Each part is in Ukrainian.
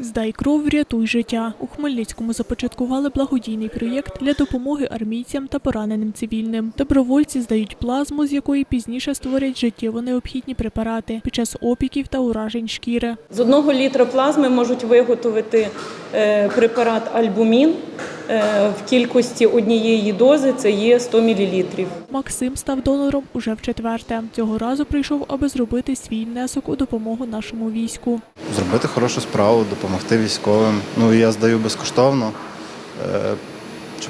Здай кров, врятуй життя. У Хмельницькому започаткували благодійний проєкт для допомоги армійцям та пораненим цивільним. Добровольці здають плазму, з якої пізніше створять життєво необхідні препарати під час опіків та уражень шкіри. З одного літра плазми можуть виготовити е, препарат альбумін в кількості однієї дози це є 100 мл. Максим став донором уже в четверте. Цього разу прийшов, аби зробити свій внесок у допомогу нашому війську. зробити хорошу справу, допомогти військовим. Ну і я здаю безкоштовно, е,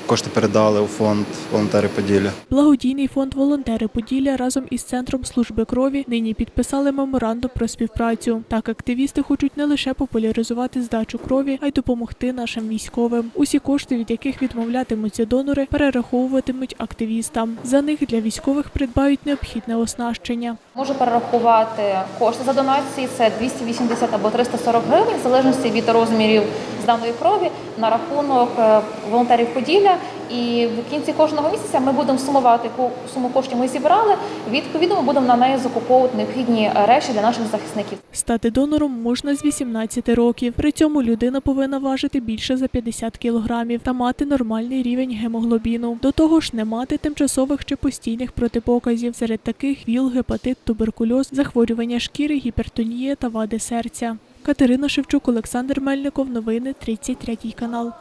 кошти передали у фонд волонтери Поділля. Благодійний фонд Волонтери Поділля разом із центром служби крові нині підписали меморандум про співпрацю. Так активісти хочуть не лише популяризувати здачу крові, а й допомогти нашим військовим. Усі кошти, від яких відмовлятимуться донори, перераховуватимуть активістам. За них для військових придбають необхідне оснащення. Можу перерахувати кошти за донації. Це 280 або 340 гривень, в залежності від розмірів зданої крові на рахунок е, волонтерів Поділля. І в кінці кожного місяця ми будемо сумувати яку суму коштів ми зібрали. Відповідно, ми будемо на неї закуповувати необхідні речі для наших захисників. Стати донором можна з 18 років. При цьому людина повинна важити більше за 50 кілограмів та мати нормальний рівень гемоглобіну. До того ж, не мати тимчасових чи постійних протипоказів. Серед таких ВІЛ, гепатит, туберкульоз, захворювання шкіри, гіпертонія та вади серця. Катерина Шевчук, Олександр Мельников. Новини 33 канал.